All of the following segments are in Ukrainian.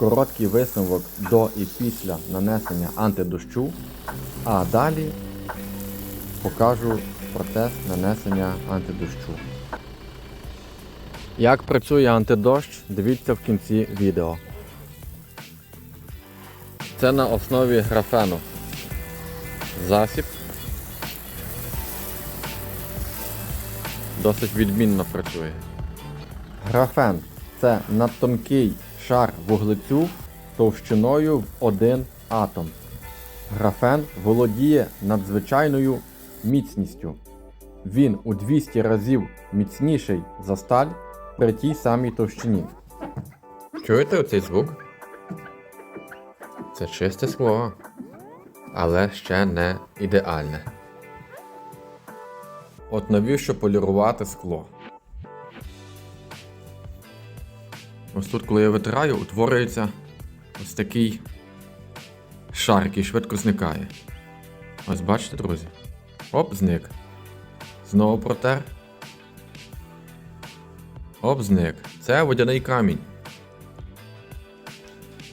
короткий висновок до і після нанесення антидощу, а далі покажу процес нанесення антидощу. Як працює антидощ, дивіться в кінці відео. Це на основі графену. Засіб. Досить відмінно працює. Графен це надтонкий шар вуглецю товщиною в один атом. Графен володіє надзвичайною міцністю. Він у 200 разів міцніший за сталь при тій самій товщині. Чуєте оцей звук? Це чисте скло, але ще не ідеальне. От навіщо полірувати скло? Ось тут, коли я витираю, утворюється ось такий шар, який швидко зникає. Ось бачите, друзі? Оп, зник. Знову протер. Оп, зник. Це водяний камінь.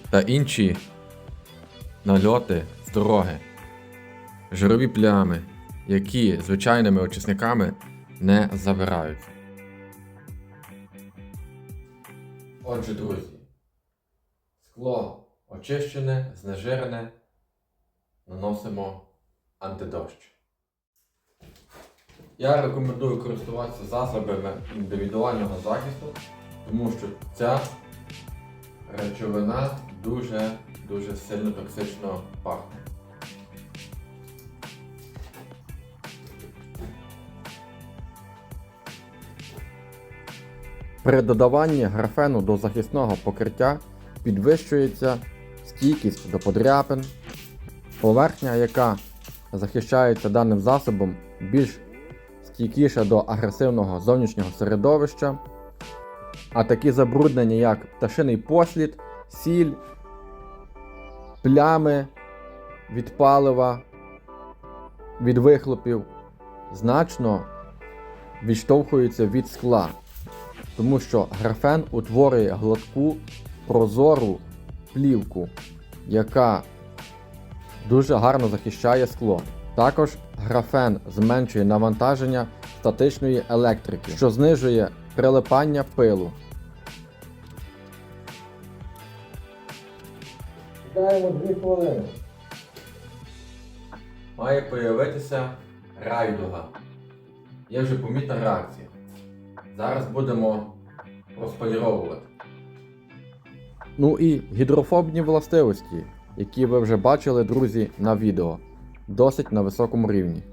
Та інші нальоти з дороги. Жирові плями, які звичайними очисниками не забираються. Отже, друзі, скло очищене, знежирене, наносимо антидощ. Я рекомендую користуватися засобами індивідуального захисту, тому що ця речовина дуже дуже сильно токсично пахне. При додаванні графену до захисного покриття підвищується стійкість до подряпин, поверхня, яка захищається даним засобом, більш стійкіша до агресивного зовнішнього середовища, а такі забруднення, як пташиний послід, сіль, плями від палива, від вихлопів, значно відштовхуються від скла тому що графен утворює гладку прозору плівку, яка дуже гарно захищає скло. Також графен зменшує навантаження статичної електрики, що знижує прилипання пилу. Чекаємо 2 хвилини. Має появитися райдуга. Є вже помітна реакція. Зараз будемо розполіровувати. Ну і гідрофобні властивості, які ви вже бачили, друзі, на відео. Досить на високому рівні.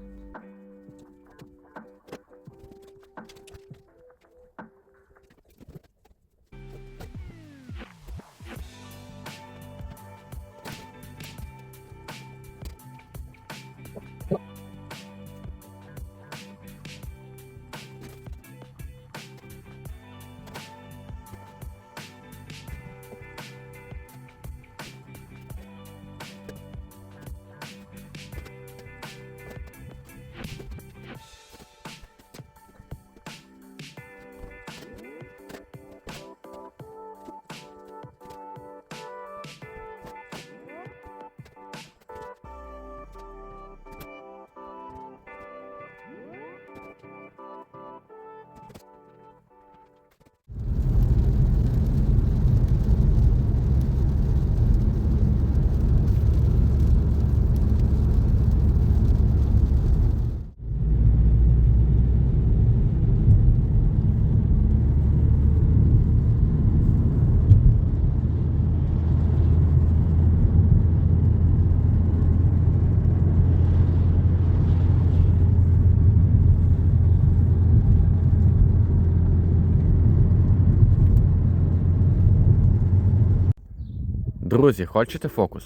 Друзі, хочете фокус?